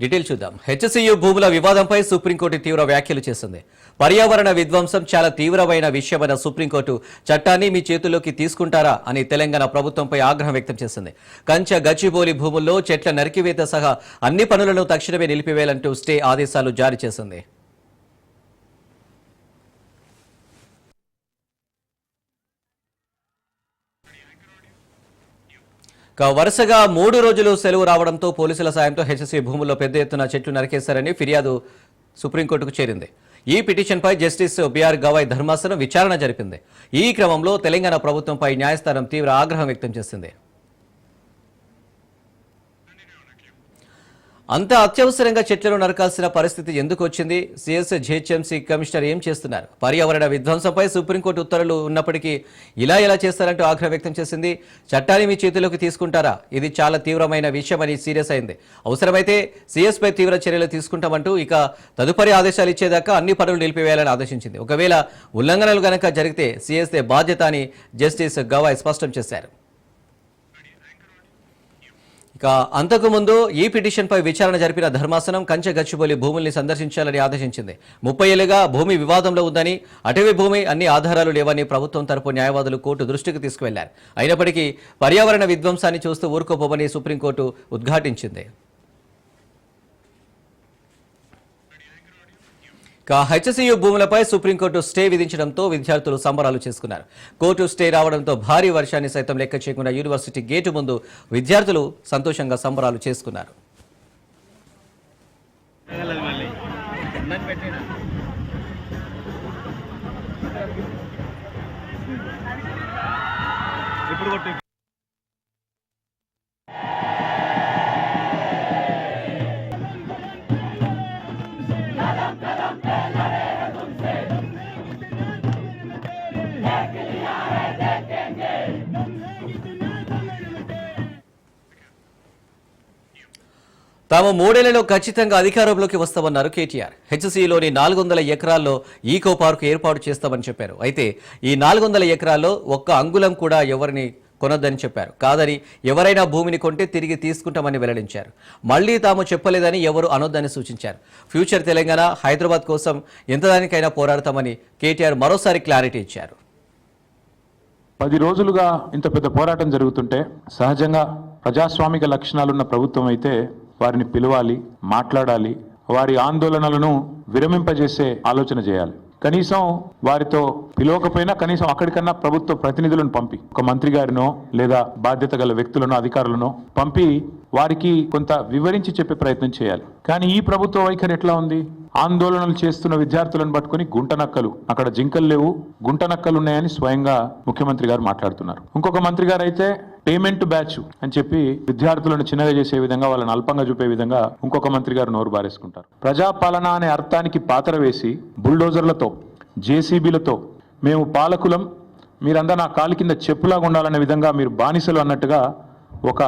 Detail చూద్దాం. HCU భూముల వివాదంపై సుప్రీంకోర్టు తీవ్ర వ్యాఖ్యలు చేసింది. పర్యావరణ విధ్వంసం చాలా తీవ్రమైన విషయమైన సుప్రీంకోర్టు చట్టాన్ని మీ చేతుల్లోకి తీసుకుంటారా అని తెలంగాణ ప్రభుత్వంపై ఆగ్రహం వ్యక్తం చేసింది. కంచ గచ్చిబోలి భూముల్లో చెట్ల నరికివేత సహా అన్ని పనులను తక్షణమే నిలిపివేయాలంటూ స్టే ఆదేశాలు జారీ చేసింది. వరుసగా మూడు రోజులు సెలవు రావడంతో పోలీసుల సాయంతో హెచ్ఎస్సీ భూముల్లో పెద్ద ఎత్తున చెట్లు నరికేశారని ఫిర్యాదు సుప్రీంకోర్టుకు చేరింది. ఈ పిటిషన్పై జస్టిస్ బిఆర్ గవాయ్ ధర్మాసనం విచారణ జరిపింది. ఈ క్రమంలో తెలంగాణ ప్రభుత్వంపై న్యాయస్థానం తీవ్ర ఆగ్రహం వ్యక్తం చేసింది. అంత అత్యవసరంగా చెట్లను నరకాల్సిన పరిస్థితి ఎందుకు వచ్చింది? సిఎస్ జిహెచ్ఎంసీ కమిషనర్ ఏం చేస్తున్నారు? పర్యావరణ విధ్వంసంపై సుప్రీంకోర్టు ఉత్తర్వులు ఉన్నప్పటికీ ఇలా ఎలా చేస్తారంటూ ఆగ్రహం వ్యక్తం చేసింది. చట్టాన్ని మీ చేతిలోకి తీసుకుంటారా? ఇది చాలా తీవ్రమైన విషయమని సీరియస్ అయింది. అవసరమైతే సిఎస్పై తీవ్ర చర్యలు తీసుకుంటామంటూ ఇక తదుపరి ఆదేశాలు ఇచ్చేదాకా అన్ని పనులు నిలిపివేయాలని ఆదేశించింది. ఒకవేళ ఉల్లంఘనలు గనక జరిగితే సిఎస్ఏ బాధ్యత అని జస్టిస్ గవాయ్ స్పష్టం చేశారు. ఇక అంతకుముందు ఈ పిటిషన్పై విచారణ జరిపిన ధర్మాసనం కంచె గచ్చిబౌలి భూముల్ని సందర్శించాలని ఆదేశించింది. ముప్పై ఏళ్ళుగా భూమి వివాదంలో ఉందని అటవీ భూమి అన్ని ఆధారాలు లేవని ప్రభుత్వం తరపు న్యాయవాదులు కోర్టు దృష్టికి తీసుకువెళ్ళారు. అయినప్పటికీ పర్యావరణ విధ్వంసాన్ని చూస్తూ ఊరుకోబోమని సుప్రీంకోర్టు ఉద్ఘాటించింది. ఇక హెచ్సియు భూములపై సుప్రీంకోర్టు స్టే విధించడంతో విద్యార్థులు సంబరాలు చేసుకున్నారు. కోర్టు స్టే రావడంతో భారీ వర్షాన్ని సైతం లెక్క చేయకుండా యూనివర్సిటీ గేటు ముందు విద్యార్థులు సంతోషంగా సంబరాలు చేసుకున్నారు. ఇప్పుడు తాము మూడేళ్ళలో ఖచ్చితంగా అధికారంలోకి వస్తామన్నారు కేటీఆర్. హెచ్సిలోని నాలుగు వందల ఎకరాల్లో ఈకో పార్క్ ఏర్పాటు చేస్తామని చెప్పారు. అయితే ఈ నాలుగు వందల ఎకరాల్లో ఒక్క అంగుళం కూడా ఎవరిని కొనొద్దని చెప్పారు. కాదని ఎవరైనా భూమిని కొంటే తిరిగి తీసుకుంటామని వెల్లడించారు. మళ్ళీ తాము చెప్పలేదని ఎవరు అనొద్దని సూచించారు. ఫ్యూచర్ తెలంగాణ హైదరాబాద్ కోసం ఎంతదానికైనా పోరాడతామని కేటీఆర్ మరోసారి క్లారిటీ ఇచ్చారు. పది రోజులుగా ఇంత పెద్ద పోరాటం జరుగుతుంటే సహజంగా ప్రజాస్వామిక లక్షణాలున్న ప్రభుత్వం అయితే వారిని పిలవాలి మాట్లాడాలి వారి ఆందోళనలను విరమింపజేసే ఆలోచన చేయాలి. కనీసం వారితో పిలవకపోయినా కనీసం అక్కడికన్నా ప్రభుత్వ ప్రతినిధులను పంపి ఒక మంత్రి గారినో లేదా బాధ్యత గల వ్యక్తులను అధికారులను పంపి వారికి కొంత వివరించి చెప్పే ప్రయత్నం చేయాలి. కానీ ఈ ప్రభుత్వ వైఖరి ఎట్లా ఉంది? ఆందోళనలు చేస్తున్న విద్యార్థులను పట్టుకుని గుంట నక్కలు అక్కడ జింకలు లేవు గుంట నక్కలు ఉన్నాయని స్వయంగా ముఖ్యమంత్రి గారు మాట్లాడుతున్నారు. ఇంకొక మంత్రి గారు అయితే పేమెంట్ బ్యాచ్ అని చెప్పి విద్యార్థులను చిన్నగా చేసే విధంగా వాళ్ళని అల్పంగా చూపే విధంగా ఇంకొక మంత్రి గారు నోరు బారేసుకుంటారు. ప్రజాపాలన అనే అర్థానికి పాత్ర వేసి బుల్డోజర్లతో జేసీబీలతో మేము పాలకులం మీరంతా నా కాలు కింద చెప్పులాగా ఉండాలనే విధంగా మీరు బానిసలు అన్నట్టుగా ఒక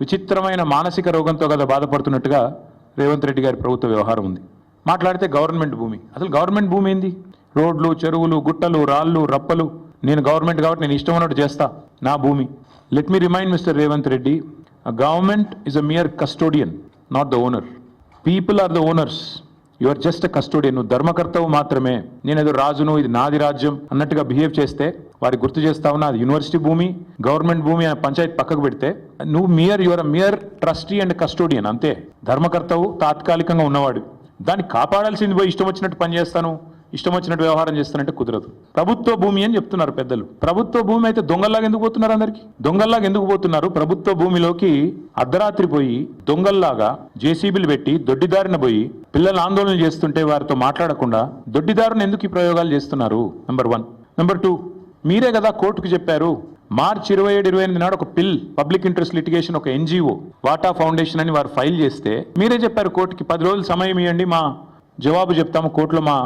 విచిత్రమైన మానసిక రోగంతో కదా బాధపడుతున్నట్టుగా రేవంత్ రెడ్డి గారి ప్రభుత్వ వ్యవహారం ఉంది. మాట్లాడితే గవర్నమెంట్ భూమి. అసలు గవర్నమెంట్ భూమి ఏంది? రోడ్లు చెరువులు గుట్టలు రాళ్ళు రప్పలు. నేను గవర్నమెంట్ కాబట్టి నేను ఇష్టం ఉన్నట్టు చేస్తా నా భూమి. Let me remind mister Revanth Reddy government is a mere custodian not the owner people are the owners you are just a custodian నువ్వు ధర్మకర్తవు మాత్రమే. నేను ఏదో రాజును ఇది నాది రాజ్యం అన్నట్టుగా బిహేవ్ చేస్తే వారికి గుర్తు చేస్తావు నాది యూనివర్సిటీ భూమి గవర్నమెంట్ భూమి అనే పంచాయత్ పక్కకు పెడితే నువ్వు mere your mere trustee and custodian అంతే. ధర్మకర్తవు తాత్కాలికంగా ఉన్నవాడు. దాన్ని కాపాడాల్సింది పోయి ఇష్టం వచ్చినట్టు పని చేస్తాను. ఇష్టం వచ్చినట్టు వ్యవహారం చేస్తానంటే కుదరదు. ప్రభుత్వ భూమి అని చెప్తున్నారు పెద్దలు. ప్రభుత్వ భూమి అయితే దొంగల్లాగా ఎందుకు పోతున్నారు అందరికి? దొంగల్లాగా ఎందుకు పోతున్నారు? ప్రభుత్వ భూమిలోకి అర్ధరాత్రి పోయి దొంగల్లాగా జేసీబీలు పెట్టి దొడ్డిదారిన పోయి పిల్లలు ఆందోళన చేస్తుంటే వారితో మాట్లాడకుండా దొడ్డిదారుని ఎందుకు ఈ ప్రయోగాలు చేస్తున్నారు? నెంబర్ వన్ నెంబర్ టూ మీరే కదా కోర్టుకు చెప్పారు. మార్చి ఇరవై ఏడు ఇరవై ఎనిమిది నాడు ఒక పిల్ పబ్లిక్ ఇంట్రెస్ట్ లిటిగేషన్ ఒక ఎన్జిఓ వాటా ఫౌండేషన్ అని వారు ఫైల్ చేస్తే మీరే చెప్పారు కోర్టుకి పది రోజులు సమయం ఇవ్వండి మా జవాబు చెప్తాము కోర్టులో మా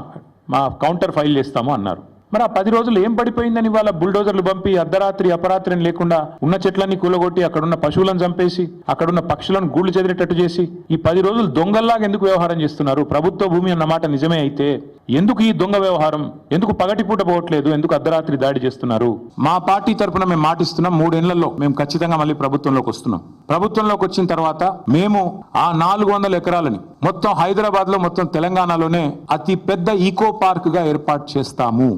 మా కౌంటర్ ఫైల్ చేస్తాము అన్నారు. మరి ఆ పది రోజులు ఏం పడిపోయిందని వాళ్ళ బుల్డోజర్లు పంపి అర్ధరాత్రి అపరాత్రి లేకుండా ఉన్న చెట్లన్నీ కూలగొట్టి అక్కడున్న పశువులను చంపేసి అక్కడున్న పక్షులను గూళ్ళు చెదిరేటట్టు చేసి ఈ పది రోజులు దొంగల్లాగా ఎందుకు వ్యవహారం చేస్తున్నారు? ప్రభుత్వ భూమి అన్నమాట నిజమే అయితే ఎందుకు ఈ దొంగ వ్యవహారం? ఎందుకు పగటిపూట పోవట్లేదు? ఎందుకు అర్ధరాత్రి దాడి చేస్తున్నారు? మా పార్టీ తరపున మేము మాటిస్తున్నాం. మూడేళ్ళలో మేము ఖచ్చితంగా మళ్ళీ ప్రభుత్వంలోకి వస్తున్నాం. ప్రభుత్వంలోకి వచ్చిన తర్వాత మేము ఆ నాలుగు వందల ఎకరాలని మొత్తం హైదరాబాద్లో మొత్తం తెలంగాణలోనే అతి పెద్ద ఈకో పార్క్గా ఏర్పాటు చేస్తాము.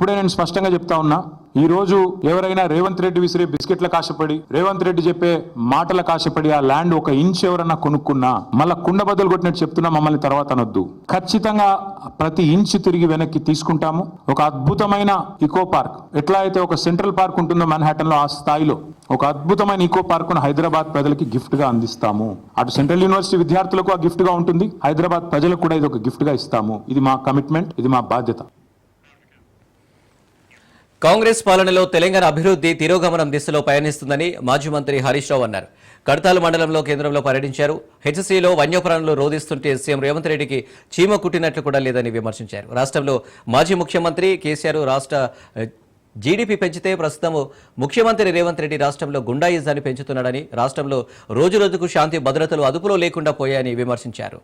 ఇప్పుడే నేను స్పష్టంగా చెప్తా ఉన్నా ఈ రోజు ఎవరైనా రేవంత్ రెడ్డి విసిరే బిస్కెట్ల కాశపడి రేవంత్ రెడ్డి చెప్పే మాటల కాశపడి ఆ ల్యాండ్ ఒక ఇంచ్ ఎవరన్నా కొనుక్కున్నా మళ్ళా కుండ బదులు కొట్టినట్టు చెప్తున్నా మమ్మల్ని తర్వాత అనొద్దు. ఖచ్చితంగా ప్రతి ఇంచ్ తిరిగి వెనక్కి తీసుకుంటాము. ఒక అద్భుతమైన ఇకో పార్క్ ఎట్లా అయితే ఒక సెంట్రల్ పార్క్ ఉంటుందో మన్హాటన్లో ఆ స్థాయిలో ఒక అద్భుతమైన ఈకో పార్క్ను హైదరాబాద్ ప్రజలకి గిఫ్ట్గా అందిస్తాము. అటు సెంట్రల్ యూనివర్సిటీ విద్యార్థులకు ఆ గిఫ్ట్గా ఉంటుంది. హైదరాబాద్ ప్రజలకు కూడా ఇది ఒక గిఫ్ట్గా ఇస్తాము. ఇది మా కమిట్మెంట్ ఇది మా బాధ్యత. కాంగ్రెస్ పాలనలో తెలంగాణ అభివృద్ధి తిరోగమనం దిశలో పయనిస్తుందని మాజీ మంత్రి హరీష్ రావు అన్నారు. కడతాలు మండలంలో కేంద్రంలో పర్యటించారు. హెచ్సీలో వన్యప్రాణులు రోధిస్తుంటే సీఎం రేవంత్ రెడ్డికి చీమ కుట్టినట్లు కూడా లేదని విమర్శించారు. రాష్ట్రంలో మాజీ ముఖ్యమంత్రి కేసీఆర్ రాష్ట్ర జీడీపీ పెంచితే ప్రస్తుతం ముఖ్యమంత్రి రేవంత్ రెడ్డి రాష్ట్రంలో గుండాయిజాన్ని పెంచుతున్నాడని రాష్ట్రంలో రోజురోజుకు శాంతి భద్రతలు అదుపులో లేకుండా పోయాయని విమర్శించారు.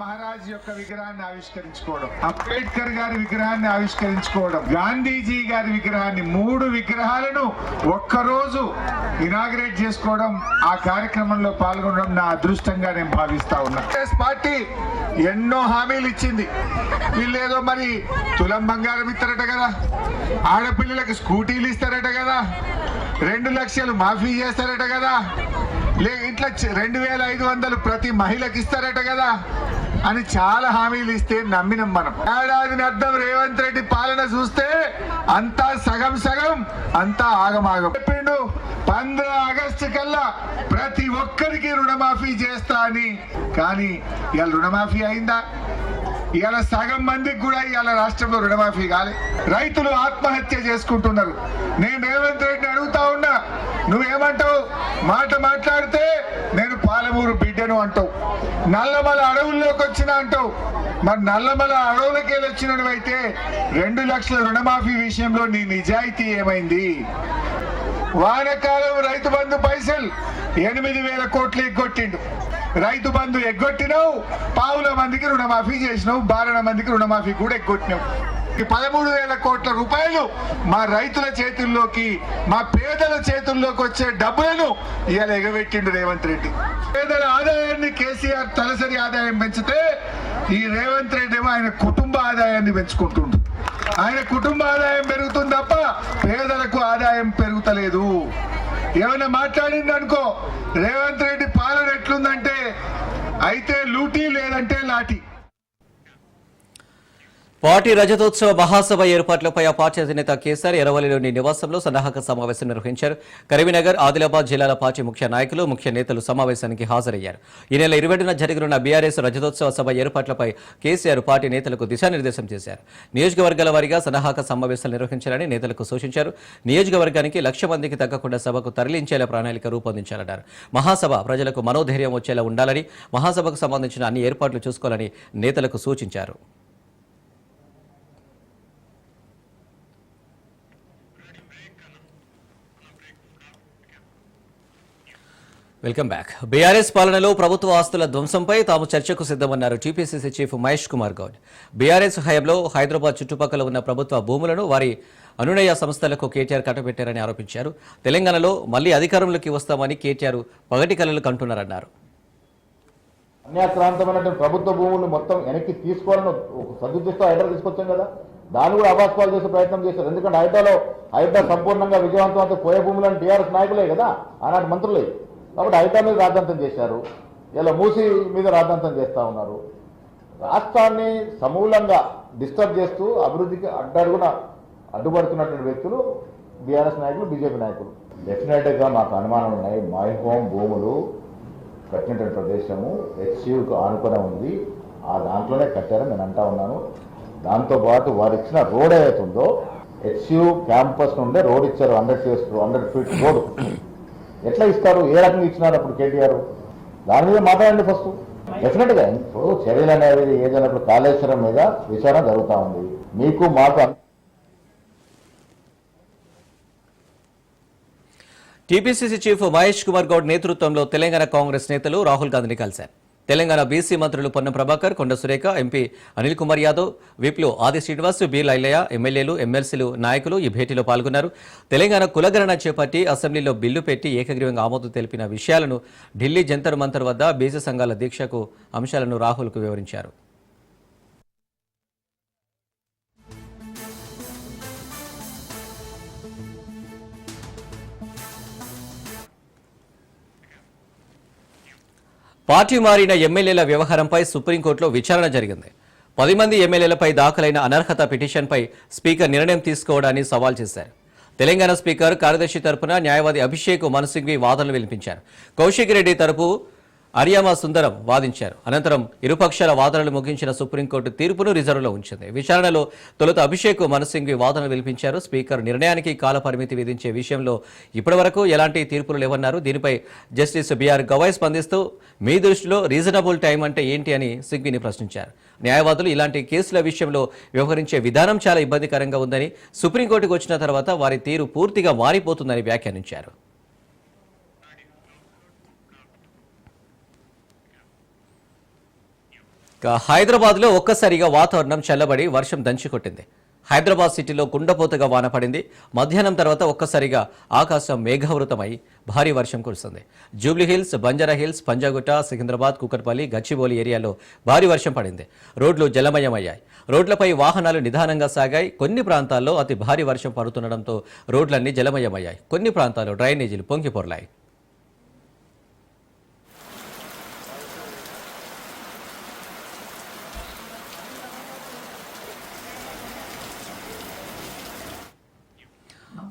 మహారాజ్ యొక్క విగ్రహాన్ని ఆవిష్కరించుకోవడం అంబేద్కర్ గారి విగ్రహాన్ని ఆవిష్కరించుకోవడం గాంధీజీ గారి విగ్రహాన్ని మూడు విగ్రహాలను ఒక్కరోజు ఇనాగ్రేట్ చేసుకోవడం ఆ కార్యక్రమంలో పాల్గొనడం నా అదృష్టంగా నేను భావిస్తా ఉన్నా. పార్టీ ఎన్నో హామీలు ఇచ్చింది. వీళ్ళేదో మరి తులం బంగారం ఇస్తారట కదా ఆడపిల్లలకు స్కూటీలు ఇస్తారట కదా రెండు లక్షలు మాఫీ చేస్తారట కదా లే ఇట్లా రెండు వేల ఐదు వందలు ప్రతి మహిళకి ఇస్తారట కదా అని చాలా హామీలు ఇస్తే నమ్మినం మనం. ఏడాదిని అర్థం రేవంత్ రెడ్డి పాలన చూస్తే అంతా సగం సగం అంతా ఆగమాగం. చెప్పిండు పంద్ర ఆగస్టు కల్లా ప్రతి ఒక్కరికి రుణమాఫీ చేస్తా అని. కానీ ఇవాళ రుణమాఫీ అయిందా? ఇవాళ సగం మందికి కూడా ఇవాళ రాష్ట్రంలో రుణమాఫీ కాలే. రైతులు ఆత్మహత్య చేసుకుంటున్నారు. నేను రేవంత్ రెడ్డిని అడుగుతా ఉన్నా నువ్వేమంటావు? మాట మాట్లాడితే నేను పాలమూరు బిడ్డను అంటావు. నల్లమల అడవుల్లోకి వచ్చిన అంటావు. మరి నల్లమల అడవులకి వెళ్ళి వచ్చినవైతే రెండు లక్షల రుణమాఫీ విషయంలో నీ నిజాయితీ ఏమైంది? వానకాలం రైతు బంధు పైసలు ఎనిమిది వేల కోట్లు ఎగ్గొట్టిండు. రైతు బంధు ఎగ్గొట్టినావు పావుల మందికి రుణమాఫీ చేసినావు బారణ మందికి రుణమాఫీ కూడా ఎగ్గొట్టినావు. పదమూడు వేల కోట్ల రూపాయలు మా రైతుల చేతుల్లోకి మా పేదల చేతుల్లోకి వచ్చే డబ్బులను ఇవాళ ఎగబెట్టిండు రేవంత్ రెడ్డి. పేదల ఆదాయాన్ని కేసీఆర్ తలసరి ఆదాయం పెంచితే ఈ రేవంత్ రెడ్డి ఏమో ఆయన కుటుంబ ఆదాయాన్ని పెంచుకుంటుండు. ఆయన కుటుంబ ఆదాయం పెరుగుతుంది తప్ప పేదలకు ఆదాయం పెరుగుతలేదు. ఏమైనా మాట్లాడింది అనుకో రేవంత్ రెడ్డి పాలన ఎట్లుందంటే అయితే లూటీ లేదంటే లాఠీ. పార్టీ రజతోత్సవ మహాసభ ఏర్పాట్లపై ఆ పార్టీ అధినేత కేసీఆర్ ఎరవల్లిలోని నివాసంలో సన్నాహక సమావేశం నిర్వహించారు. కరీంనగర్ ఆదిలాబాద్ జిల్లాల పార్టీ ముఖ్య నాయకులు ముఖ్య నేతలు సమావేశానికి హాజరయ్యారు. ఈ నెల ఇరవైన జరగనున్న బీఆర్ఎస్ రజతోత్సవ సభ ఏర్పాట్లపై కేసీఆర్ పార్టీ నేతలకు దిశానిర్దేశం చేశారు. నియోజకవర్గాల వారీగా సన్నాహక సమావేశాలు నిర్వహించాలని నేతలకు సూచించారు. నియోజకవర్గానికి లక్ష మందికి తగ్గకుండా సభకు తరలించేలా ప్రణాళిక రూపొందించాలన్నారు. మహాసభ ప్రజలకు మనోధైర్యం వచ్చేలా ఉండాలని మహాసభకు సంబంధించిన అన్ని ఏర్పాట్లు చూసుకోవాలని నేతలకు సూచించారు. Welcome back. బీఆర్ఎస్ పాలనలో ప్రభుత్వ ఆస్తుల ధ్వంసంపై తాము చర్చకు సిద్ధమన్నారు TPCC chief Mahesh Kumar Goud. BRS హయాంలో హైదరాబాద్ చుట్టుపక్కల ఉన్న ప్రభుత్వ భూములను వారి అనునయ సంస్థలకు కేటీఆర్ కట్టబెట్టారని ఆరోపించారు. తెలంగాణలో మళ్ళీ అధికారంలోకి వస్తామని కేటీఆర్ పగటి కలలు కంటున్నారన్నారు. అన్యాక్రాంతమైనటువంటి ప్రభుత్వ భూములు మొత్తం వెనక్కి తీసుకోవాలని ఒక సదుద్దేశంతో తీసుకొచ్చాం కదా. దాన్ని కూడా అభాస్పాలు చేసే ప్రయత్నం చేశారు. ఎందుకంటే హైడ్రాలో హైదరాబాద్ సంపూర్ణంగా విజయవంతమైన పోయే భూములను టీఆర్ఎస్ నాయకులే కదా. ఆనాటి మంత్రులే. కాబట్టి హైడ్రా మీద రాద్ధాంతం చేశారు. ఇలా మూసి మీద రాద్ధాంతం చేస్తూ ఉన్నారు. రాష్ట్రాన్ని సమూలంగా డిస్టర్బ్ చేస్తూ అభివృద్ధికి అడ్డడుగున అడ్డుపడుతున్నటువంటి వ్యక్తులు బీఆర్ఎస్ నాయకులు బీజేపీ నాయకులు. డెఫినెట్గా మాకు అనుమానం ఉన్నాయి. మై హోమ్ భూములు కట్టినటువంటి ప్రదేశము హెచ్సియుకు ఆనుకునే ఉంది. ఆ దాంట్లోనే కట్టారని నేను అంటా ఉన్నాను. దాంతోపాటు వారు ఇచ్చిన రోడ్ ఏదైతుందో ఉందో హెచ్సియు క్యాంపస్ నుండే రోడ్ ఇచ్చారు. Hundred feets hundred feet road. ఎట్లా ఇస్తారు? ఏ రకంగా ఇచ్చినారు అప్పుడు కేటీఆర్? దాని మీద మాట్లాడండి ఫస్ట్. డెఫినెట్గా ఇప్పుడు చర్యలు అనేది ఏదైనప్పుడు కాళేశ్వరం మీద విచారణ జరుగుతూ ఉంది. మీకు మాకు టీపీసీసీ చీఫ్ మహేష్ కుమార్ గౌడ్ నేతృత్వంలో తెలంగాణ కాంగ్రెస్ నేతలు రాహుల్ గాంధీని కలిశారు. తెలంగాణ బీసీ మంత్రులు పొన్నం ప్రభాకర్ కొండ సురేఖ ఎంపీ అనిల్ కుమార్ యాదవ్ విప్లు ఆది శ్రీనివాస్ బి లైలయ్య ఎమ్మెల్యేలు ఎమ్మెల్సీలు నాయకులు ఈ భేటీలో పాల్గొన్నారు. తెలంగాణ కులగణన చేపట్టి అసెంబ్లీలో బిల్లు పెట్టి ఏకగ్రీవంగా ఆమోదం తెలిపిన విషయాలను ఢిల్లీ జంతర్ మంతర్ వద్ద బీసీ సంఘాల దీక్షకు అంశాలను రాహుల్కు వివరించారు. పార్టీ మారిన ఎమ్మెల్యేల వ్యవహారంపై సుప్రీంకోర్టులో విచారణ జరిగింది. పది మంది ఎమ్మెల్యేలపై దాఖలైన అనర్హత పిటిషన్పై స్పీకర్ నిర్ణయం తీసుకోవడాన్ని సవాల్ చేశారు. తెలంగాణ స్పీకర్ కార్యదర్శి తరపున న్యాయవాది అభిషేక్ మను వాదనలు వినిపించారు. కౌశిక్ రెడ్డి తరపు అరియామా సుందరం వాదించారు. అనంతరం ఇరుపక్షాల వాదనలు ముగించిన సుప్రీంకోర్టు తీర్పును రిజర్వ్లో ఉంచింది. విచారణలో తొలుత అభిషేక్ మను వాదనలు వినిపించారు. స్పీకర్ నిర్ణయానికి కాలపరిమితి విధించే విషయంలో ఇప్పటివరకు ఎలాంటి తీర్పులు లేవన్నారు. దీనిపై జస్టిస్ బిఆర్ గవాయ్ స్పందిస్తూ మీ దృష్టిలో రీజనబుల్ టైం అంటే ఏంటి? అని సింగ్విని ప్రశ్నించారు. న్యాయవాదులు ఇలాంటి కేసుల విషయంలో వ్యవహరించే విధానం చాలా ఇబ్బందికరంగా ఉందని సుప్రీంకోర్టుకు వచ్చిన తర్వాత వారి తీరు పూర్తిగా మారిపోతుందని వ్యాఖ్యానించారు. హైదరాబాద్లో ఒక్కసారిగా వాతావరణం చల్లబడి వర్షం దంచికొట్టింది. హైదరాబాద్ సిటీలో కుండపోతగా వాన పడింది. మధ్యాహ్నం తర్వాత ఒక్కసారిగా ఆకాశం మేఘావృతమై భారీ వర్షం కురుస్తుంది. జూబ్లీ హిల్స్ బంజారా హిల్స్ పంజాగుట్ట సికింద్రాబాద్ కుకట్పల్లి గచ్చిబౌలి ఏరియాలో భారీ వర్షం పడింది. రోడ్లు జలమయమయ్యాయి. రోడ్లపై వాహనాలు నిదానంగా సాగాయి. కొన్ని ప్రాంతాల్లో అతి భారీ వర్షం పడుతుండటంతో రోడ్లన్నీ జలమయమయ్యాయి. కొన్ని ప్రాంతాల్లో డ్రైనేజీలు పొంగిపొర్లాయి.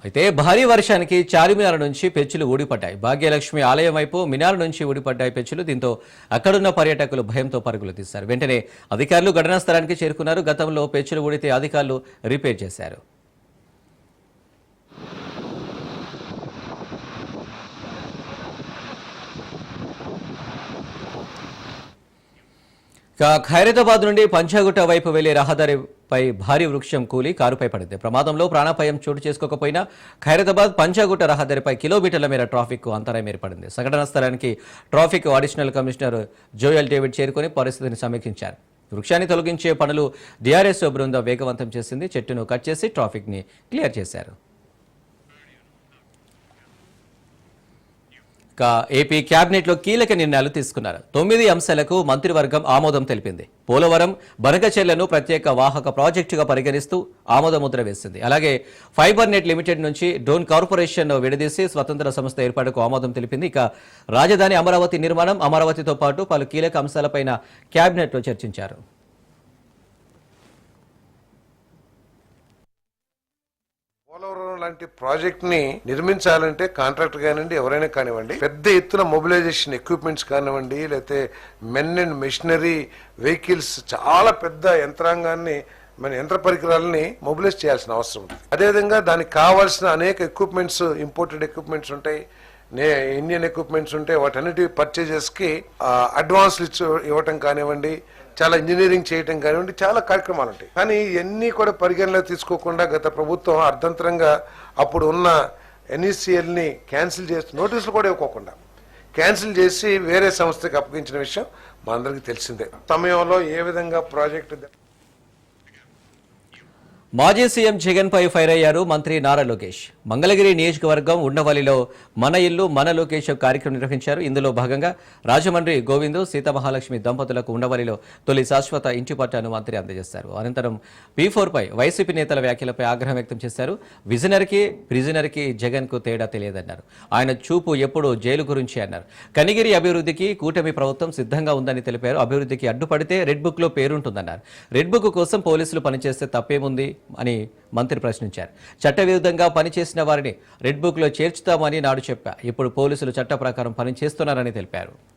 అయితే భారీ వర్షానికి చార్మినార్ నుంచి పెచ్చులు ఊడిపడ్డాయి. భాగ్యలక్ష్మి ఆలయం వైపు మినార్ నుంచి ఊడిపడ్డాయి పెచ్చులు. దీంతో అక్కడున్న పర్యాటకులు భయంతో పరుగులు తీశారు. వెంటనే అధికారులు ఘటనా స్థలానికి చేరుకున్నారు. గతంలో పెచ్చులు ఊడితే అధికారులు రిపేర్ చేశారు ఇక ఖైరతాబాద్ నుండి పంచాగుట్ట వైపు వెళ్ళే రహదారిపై భారీ వృక్షం కూలి కారుపై పడింది. ప్రమాదంలో ప్రాణాపాయం చోటు చేసుకోకపోయినా ఖైరతాబాద్ పంచాగుట్ట రహదారిపై కిలోమీటర్ల మేర ట్రాఫిక్ అంతరాయం ఏర్పడింది. సంఘటనా స్థలానికి traffic additional commissioner Joel David చేరుకొని పరిస్థితిని సమీక్షించారు. వృక్షాన్ని తొలగించే పనులు డిఆర్ఎస్ బృందం వేగవంతం చేసింది. చెట్టును కట్ చేసి ట్రాఫిక్ని క్లియర్ చేశారు. ఏపీ క్యాబినెట్లో కీలక నిర్ణయాలు తీసుకున్నారు. తొమ్మిది అంశాలకు మంత్రివర్గం ఆమోదం తెలిపింది. పోలవరం బనకచెర్లను ప్రత్యేక వాహక ప్రాజెక్టుగా పరిగణిస్తూ ఆమోద ముద్ర వేసింది. అలాగే ఫైబర్ నెట్ లిమిటెడ్ నుంచి డ్రోన్ కార్పొరేషన్ విడదీసి స్వతంత్ర సంస్థ ఏర్పాటుకు ఆమోదం తెలిపింది. ఇక రాజధాని అమరావతి నిర్మాణం అమరావతితో పాటు పలు కీలక అంశాలపైన క్యాబినెట్లో చర్చించారు. పోలవరం లాంటి ప్రాజెక్ట్ని నిర్మించాలంటే కాంట్రాక్టర్ కానివ్వండి ఎవరైనా కానివ్వండి పెద్ద ఎత్తున మొబిలైజేషన్ ఎక్విప్మెంట్స్ కానివ్వండి లేకపోతే మెన్ అండ్ మెషినరీ వెహికల్స్ చాలా పెద్ద యంత్రాంగాన్ని మన యంత్ర పరికరాలని మొబిలైజ్ చేయాల్సిన అవసరం ఉంది. అదేవిధంగా దానికి కావాల్సిన అనేక ఎక్విప్మెంట్స్ ఇంపోర్టెడ్ ఎక్విప్మెంట్స్ ఉంటాయి నే ఇండియన్ ఎక్విప్మెంట్స్ ఉంటాయి వాటన్నిటి పర్చేజెస్కి అడ్వాన్స్ ఇచ్చు ఇవ్వటం కానివ్వండి చాలా ఇంజనీరింగ్ చేయటం కానివ్వండి చాలా కార్యక్రమాలు ఉంటాయి కానీ ఇవన్నీ కూడా పరిగణలో తీసుకోకుండా గత ప్రభుత్వం అర్ధంతరంగా అప్పుడు ఉన్న ఎన్ఈసీఎల్ని క్యాన్సిల్ చేసి నోటీసులు కూడా ఇవ్వకోకుండా క్యాన్సిల్ చేసి వేరే సంస్థకి అప్పగించిన విషయం మా అందరికీ తెలిసిందే. సమయంలో ఏ విధంగా ప్రాజెక్టు మాజీ సీఎం జగన్ పై ఫైర్ అయ్యారు మంత్రి నారా లోకేష్. మంగళగిరి నియోజకవర్గం ఉండవల్లిలో మన ఇల్లు మన లోకేష్ కార్యక్రమం నిర్వహించారు. ఇందులో భాగంగా రాజమండ్రి గోవిందు సీతామహాలక్ష్మి దంపతులకు ఉండవల్లిలో తొలి శాశ్వత ఇంటి పట్టాను మంత్రి అందజేశారు. అనంతరం పీ పై వైసీపీ నేతల వ్యాఖ్యలపై ఆగ్రహం వ్యక్తం చేశారు. విజనర్కి ప్రిజనర్కి జగన్కు తేడా తెలియదన్నారు. ఆయన చూపు ఎప్పుడూ జైలు గురించి అన్నారు. కనిగిరి అభివృద్ధికి కూటమి ప్రభుత్వం సిద్ధంగా ఉందని తెలిపారు. అభివృద్ధికి అడ్డుపడితే రెడ్ బుక్లో పేరుంటుందన్నారు. రెడ్ బుక్ కోసం పోలీసులు పనిచేస్తే తప్పేముంది? అని మంత్రి ప్రశ్నించారు. చట్టవిరుద్ధంగా పనిచేసిన వారిని రెడ్ బుక్లో చేర్చుతామని నాడు చెప్పా. ఇప్పుడు పోలీసులు చట్ట ప్రకారం పనిచేస్తున్నారని తెలిపారు.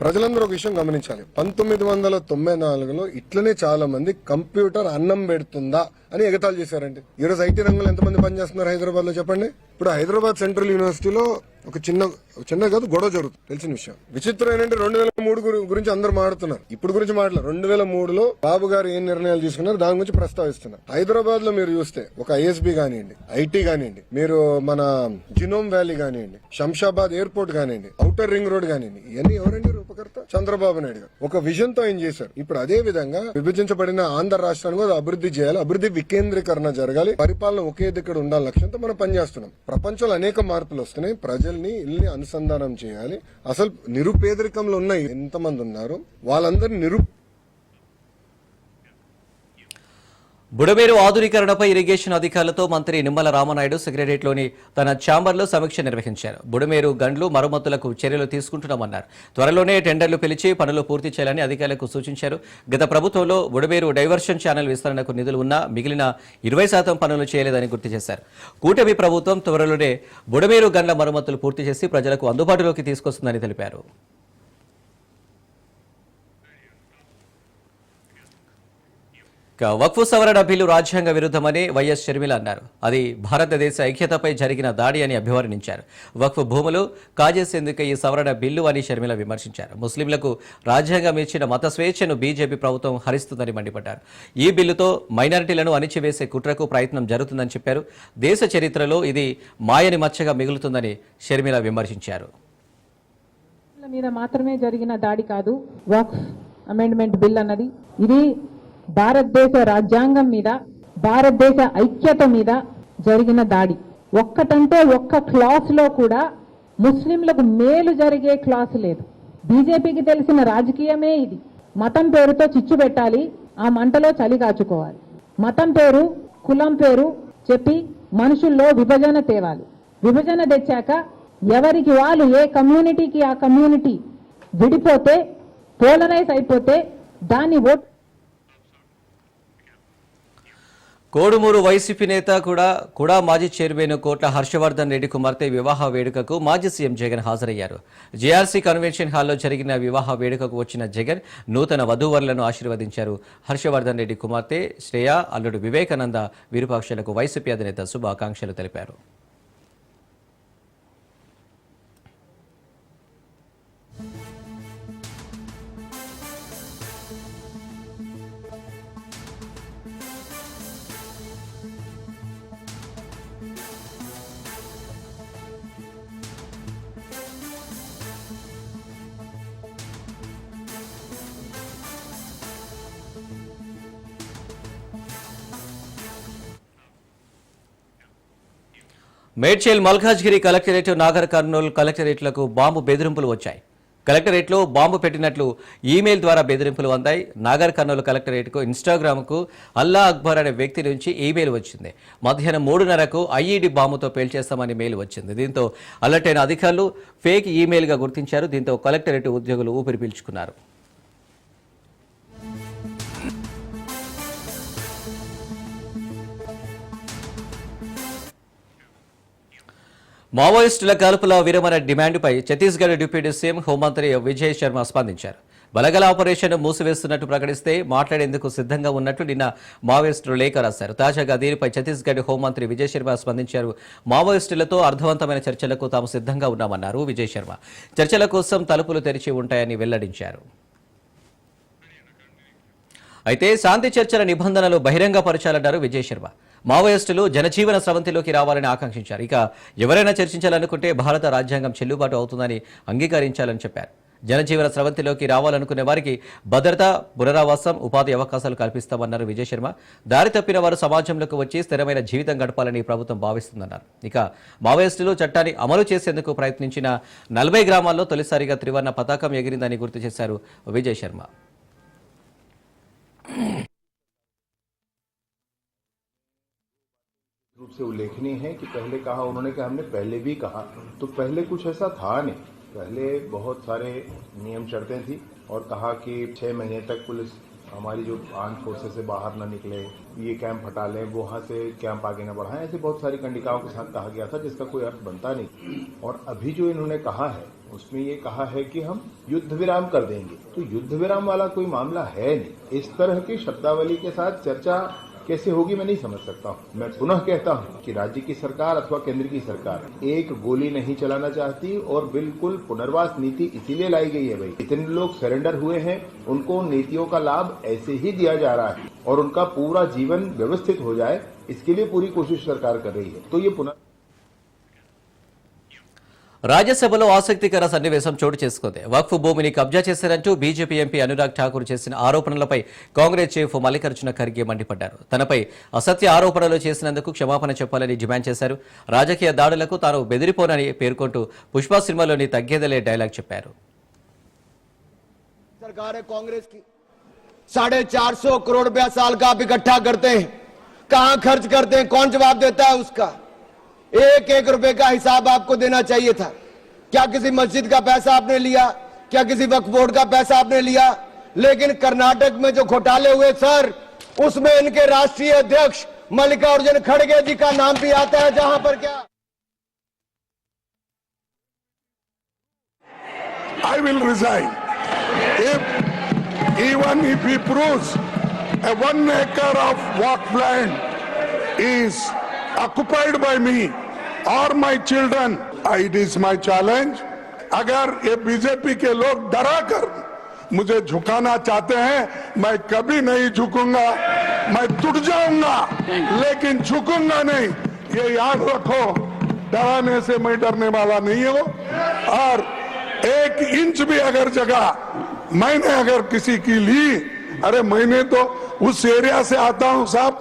ప్రజలందరూ ఒక విషయం గమనించాలి. పంతొమ్మిది వందల తొంభై నాలుగులో ఇట్లనే చాలా మంది కంప్యూటర్ అన్నం పెడుతుందా అని ఎగతాళి చేశారండి. ఈ రోజు ఐటీ రంగంలో ఎంతమంది పనిచేస్తున్నారు హైదరాబాద్లో చెప్పండి? ఇప్పుడు హైదరాబాద్ సెంట్రల్ యూనివర్సిటీలో ఒక చిన్న చిన్న కాదు గొడవ జరుగుతుంది. తెలిసిన విషయం. విచిత్రం ఏంటంటే రెండు వేల మూడు గురించి అందరు మాట్లాడుతున్నారు. ఇప్పుడు గురించి మాట్లాడారు రెండు వేల మూడులో బాబు గారు ఏం నిర్ణయాలు తీసుకున్నారు దాని గురించి ప్రస్తావిస్తున్నారు. హైదరాబాద్లో మీరు చూస్తే ఒక ఐఎస్బి కానివ్వండి ఐటీ కానివ్వండి మీరు మన జినోమ్ వ్యాలీ కానివ్వండి శంషాబాద్ ఎయిర్పోర్ట్ కానివ్వండి ఔటర్ రింగ్ రోడ్ కానివ్వండి ఇవన్నీ ఎవరండి రూపకర్త చంద్రబాబు నాయుడు గారు. ఒక విజన్తో ఏం చేశారు? ఇప్పుడు అదే విధంగా విభజించబడిన ఆంధ్ర రాష్ట్రాన్ని కూడా అభివృద్ధి చేయాలి అభివృద్ధి వికేంద్రీకరణ జరగాలి పరిపాలన ఒకే దగ్గర ఉండాలి లక్ష్యంతో మనం పనిచేస్తున్నాం. ప్రపంచంలో అనేక మార్పులు వస్తున్నాయి ప్రజల్ని ఇల్ని అనుసంధానం చేయాలి. అసలు నిరుపేదరికంలో ఉన్న ఎంతమంది ఉన్నారు? వాళ్ళందరినీ నిరు బుడమేరు ఆధునీకరణపై ఇరిగేషన్ అధికారులతో మంత్రి నిమ్మల రామనాయుడు సెక్రటరియట్లోని తన ఛాంబర్లో సమీక్ష నిర్వహించారు. బుడమేరు గండ్లు మరమ్మతులకు చర్యలు తీసుకుంటున్నామన్నారు. త్వరలోనే టెండర్లు పిలిచి పనులు పూర్తి చేయాలని అధికారులకు సూచించారు. గత ప్రభుత్వంలో బుడమేరు డైవర్షన్ ఛానల్ విస్తరణకు నిధులు ఉన్నా మిగిలిన ఇరవై శాతం పనులు చేయలేదని గుర్తు చేశారు. కూటమి ప్రభుత్వం త్వరలోనే బుడమేరు గండ్ల మరమ్మతులు పూర్తి చేసి ప్రజలకు అందుబాటులోకి తీసుకొస్తుందని తెలిపారు. వక్ఫ్ సవరణ బిల్లు రాజ్యాంగ విరుద్ధమని వైఎస్ షర్మిల అన్నారు. అది భారతదేశ ఐక్యతపై జరిగిన దాడి అని అభివర్ణించారు. వక్ఫ్ భూములు కాజేసేందుకు ఈ సవరణ బిల్లు అని షర్మిల విమర్శించారు. ముస్లింలకు రాజ్యాంగం ఇచ్చిన మత స్వేచ్ఛను బీజేపీ ప్రభుత్వం హరిస్తుందని మండిపడ్డారు. ఈ బిల్లుతో మైనారిటీలను అణిచివేసే కుట్రకు ప్రయత్నం జరుగుతుందని చెప్పారు. దేశ చరిత్రలో ఇది మాయని మచ్చగా మిగులుతుందని షర్మిల విమర్శించారు. మీద మాత్రమే జరిగిన దాడి కాదు వక్ఫ్ అమెండ్మెంట్ బిల్ అన్నది. ఇది భారతదేశ రాజ్యాంగం మీద భారతదేశ ఐక్యత మీద జరిగిన దాడి. ఒక్కటంటే ఒక్క క్లాస్లో కూడా ముస్లింలకు మేలు జరిగే క్లాస్ లేదు. బీజేపీకి తెలిసిన రాజకీయమే ఇది. మతం పేరుతో చిచ్చు పెట్టాలి ఆ మంటలో చలి కాచుకోవాలి మతం పేరు కులం పేరు చెప్పి మనుషుల్లో విభజన తేవాలి. విభజన తెచ్చాక ఎవరికి వాళ్ళు ఏ కమ్యూనిటీకి ఆ కమ్యూనిటీ విడిపోతే పోలరైజ్ అయిపోతే దాన్ని ఓట్ కోడుమూరు వైసీపీ నేత కూడా కూడా మాజీ చైర్మన్ కోట్ల హర్షవర్ధన్ రెడ్డి కుమార్తె వివాహ వేడుకకు మాజీ సీఎం జగన్ హాజరయ్యారు. జేఆర్సీ కన్వెన్షన్ హాల్లో జరిగిన వివాహ వేడుకకు వచ్చిన జగన్ నూతన వధూవరులను ఆశీర్వదించారు. హర్షవర్ధన్ రెడ్డి కుమార్తె శ్రేయ అల్లుడు వివేకానంద విరూపాక్షలకు వైసీపీ అధినేత శుభాకాంక్షలు తెలిపారు. మేడ్చేల్ మల్కాజ్గిరి కలెక్టరేట్ నాగర్ కర్నూలు కలెక్టరేట్లకు బాంబు బెదిరింపులు వచ్చాయి. కలెక్టరేట్లో బాంబు పెట్టినట్లు ఈమెయిల్ ద్వారా బెదిరింపులు అందాయి. నాగర్ కర్నూలు కలెక్టరేట్కు ఇన్స్టాగ్రామ్కు అల్లా అక్బర్ అనే వ్యక్తి నుంచి ఈమెయిల్ వచ్చింది. మధ్యాహ్నం మూడున్నరకు ఐఈడి బాంబుతో పేల్చేస్తామని మెయిల్ వచ్చింది. దీంతో అలర్ట్ అయిన అధికారులు ఫేక్ ఈమెయిల్గా గుర్తించారు. దీంతో కలెక్టరేట్ ఉద్యోగులు ఊపిరి పీల్చుకున్నారు. మావోయిస్టుల కాల్పుల విరమణ డిమాండ్పై ఛత్తీస్గఢ్ డిప్యూటీ సీఎం హోంమంత్రి విజయ్ శర్మ స్పందించారు. బలగల ఆపరేషన్ మూసివేస్తున్నట్టు ప్రకటిస్తే మాట్లాడేందుకు సిద్ధంగా ఉన్నట్టు నిన్న మావోయిస్టులు లేఖ రాశారు. తాజాగా దీనిపై ఛత్తీస్గఢ్ హోంమంత్రి విజయ్ శర్మ స్పందించారు. మావోయిస్టులతో అర్థవంతమైన చర్చలకు తాము సిద్ధంగా ఉన్నామన్నారు విజయ్ శర్మ. చర్చల కోసం తలుపులు తెరిచి ఉంటాయని వెల్లడించారు. అయితే శాంతి చర్చల నిబంధనలు బహిరంగపరచాలన్నారు విజయ్ శర్మ. మావోయిస్టులు జనజీవన స్రవంతిలోకి రావాలని ఆకాంక్షించారు. ఇక ఎవరైనా చర్చించాలనుకుంటే భారత రాజ్యాంగం చెల్లుబాటు అవుతుందని అంగీకరించాలని చెప్పారు. జనజీవన స్రవంతిలోకి రావాలనుకునే వారికి భద్రత పునరావాసం ఉపాధి అవకాశాలు కల్పిస్తామన్నారు విజయ్ శర్మ. దారి తప్పిన వారు సమాజంలోకి వచ్చి స్థిరమైన జీవితం గడపాలని ప్రభుత్వం భావిస్తుందన్నారు. ఇక మావోయిస్టులు చట్టాన్ని అమలు చేసేందుకు ప్రయత్నించిన నలభై గ్రామాల్లో తొలిసారిగా త్రివర్ణ పతాకం ఎగిరిందని గుర్తు చేశారు విజయ్ శర్మ. रूप से उल्लेखनीय है कि पहले कहा उन्होंने कि हमने पहले भी कहा तो पहले कुछ ऐसा था नहीं। पहले बहुत सारे नियम शर्तें थी और कहा कि छह महीने तक पुलिस हमारी जो आर्म फोर्सेस से बाहर न निकले, ये कैंप हटा लें वहाँ से कैंप आगे न बढ़ाएँ, ऐसे बहुत सारी कंडिकाओं के साथ कहा गया था जिसका कोई अर्थ बनता नहीं। और अभी जो इन्होंने कहा है, उसमें ये कहा है कि हम युद्ध विराम कर देंगे। तो युद्ध विराम वाला कोई मामला है नहीं। इस तरह की शब्दावली के साथ चर्चा कैसे होगी मैं नहीं समझ सकता। हूँ मैं पुनः कहता हूँ कि राज्य की सरकार अथवा केंद्र की सरकार एक गोली नहीं चलाना चाहती और बिल्कुल पुनर्वास नीति इसीलिए लाई गई है भाई। इतने लोग सरेंडर हुए हैं, उनको नीतियों का लाभ ऐसे ही दिया जा रहा है और उनका पूरा जीवन व्यवस्थित हो जाए, इसके लिए पूरी कोशिश सरकार कर रही है। तो ये पुनः రాజ్యసభలో ఆసక్తికర సన్నివేశం చోటు చేసుకుంది వక్ఫ్ భూమిని కబ్జా చేశారంటూ బీజేపీ ఎంపీ అనురాగ్ ఠాకూర్ చేసిన ఆరోపణలపై కాంగ్రెస్ చీఫ్ మల్లికార్జున ఖర్గే మండిపడ్డారు తనపై అసత్య ఆరోపణలు చేసినందుకు క్షమాపణ చెప్పాలని డిమాండ్ చేశారు రాజకీయ దాడులకు తాను బెదిరిపోనని పేర్కొంటూ పుష్ప సినిమాలోని తగ్గేదలే డైలాగ్ చెప్పారు सरकार है कांग्रेस की साढ़े चार सौ करोड़ रुपया साल का आप इकट्ठा करते हैं कहां खर्च करते हैं कौन जवाब देता है उसका एक एक रुपए का हिसाब आपको देना चाहिए था। क्या किसी मस्जिद का पैसा आपने लिया? क्या किसी वक्फ बोर्ड का पैसा आपने लिया? लेकिन कर्नाटक में जो घोटाले हुए सर उसमें इनके राष्ट्रीय अध्यक्ष मल्लिकार्जुन खड़गे जी का नाम भी आता है जहाँ पर क्या? I will resign. If, even if he proves a one acre of walk land is occupied by me or my children it is my challenge अगर ये बीजेपी के लोग डरा कर मुझे झुकाना चाहते हैं, मैं कभी नहीं झुकूँगा। मैं टूट जाऊँगा, लेकिन झुकूँगा नहीं। ये याद रखो, डराने से मैं डरने वाला नहीं हूँ। और एक इंच भी अगर जगह मैंने अगर किसी की ली, अरे मैंने तो उस एरिया से आता हूँ साहब,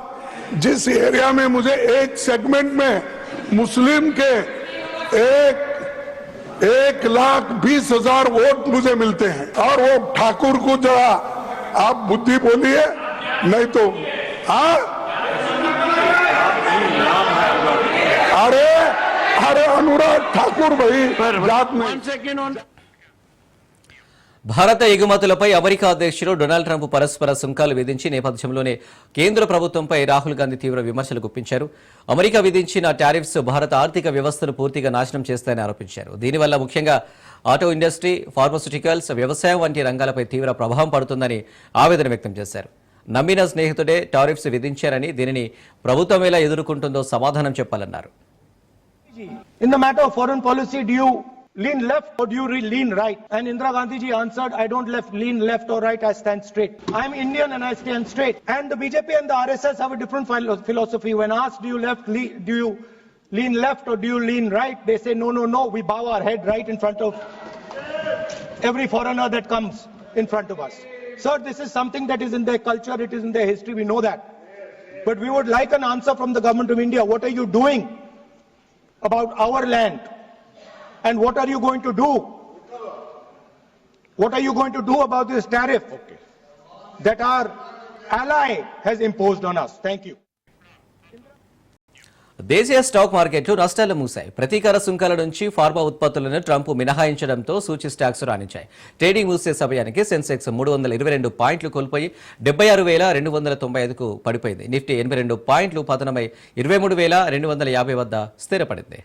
जिस एरिया में मुझे एक सेगमेंट में मुस्लिम के एक एक लाख बीस हज़ार वोट मुझे मिलते हैं। और वो ठाकुर को जरा आप बुद्धि बोलिए नहीं तो हाँ? अरे अरे अनुराग ठाकुर भाई रात में। భారత ఎగుమతులపై అమెరికా అధ్యక్షుడు డొనాల్డ్ ట్రంప్ పరస్పర సుంకాలు విధించి నేపథ్యంలోనే కేంద్ర ప్రభుత్వంపై రాహుల్ గాంధీ తీవ్ర విమర్శలు గుప్పించారు. అమెరికా విధించిన టారిఫ్స్ భారత ఆర్థిక వ్యవస్థను పూర్తిగా నాశనం చేస్తాయని ఆరోపించారు. దీనివల్ల ముఖ్యంగా ఆటో ఇండస్ట్రీ ఫార్మస్యూటికల్స్ వ్యవసాయం వంటి రంగాలపై తీవ్ర ప్రభావం పడుతుందని ఆవేదన వ్యక్తం చేశారు. నమ్మిన స్నేహితుడే టారిఫ్స్ విధించారని దీనిని ప్రభుత్వం ఎలా ఎదుర్కొంటుందో సమాధానం చెప్పాలన్నారు. In the matter of foreign policy, do you lean left or do you lean right? And Indira Gandhi ji answered, I don't left, lean left or right, I stand straight. I'm Indian and I stand straight. And the BJP and the RSS have a different philosophy. When asked, do you left, le- do you lean left or do you lean right? They say, no, no, no, we bow our head right in front of every foreigner that comes in front of us. Sir, this is something that is in their culture, it is in their history, we know that. But we would like an answer from the government of India. What are you doing about our land? And what are you going to do? What are you going to do about this tariff that our ally has imposed on us? Thank you. దేశీయ stock మార్కెట్లు నష్టాలు మూశాయి ప్రతీకార సుంకాల నుంచి pharma ఉత్పత్తులను Trump మినహాయించడంతో సూచి stocks రాణించాయి trading మూసే సమయానికి సెన్సెక్స్ మూడు వందల ఇరవై రెండు పాయింట్లు కోల్పోయి డెబ్బై ఆరు వేల రెండు వందల తొంభై ఐదుకు పడిపోయింది నిఫ్టీ ఎనభై రెండు పాయింట్లు పతనమై ఇరవై మూడు వేల రెండు వందల యాభై వద్ద స్థిరపడింది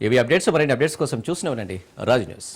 ఇవి అప్డేట్స్ మరిన్ని అప్డేట్స్ కోసం చూసినవనండి. రాజు న్యూస్.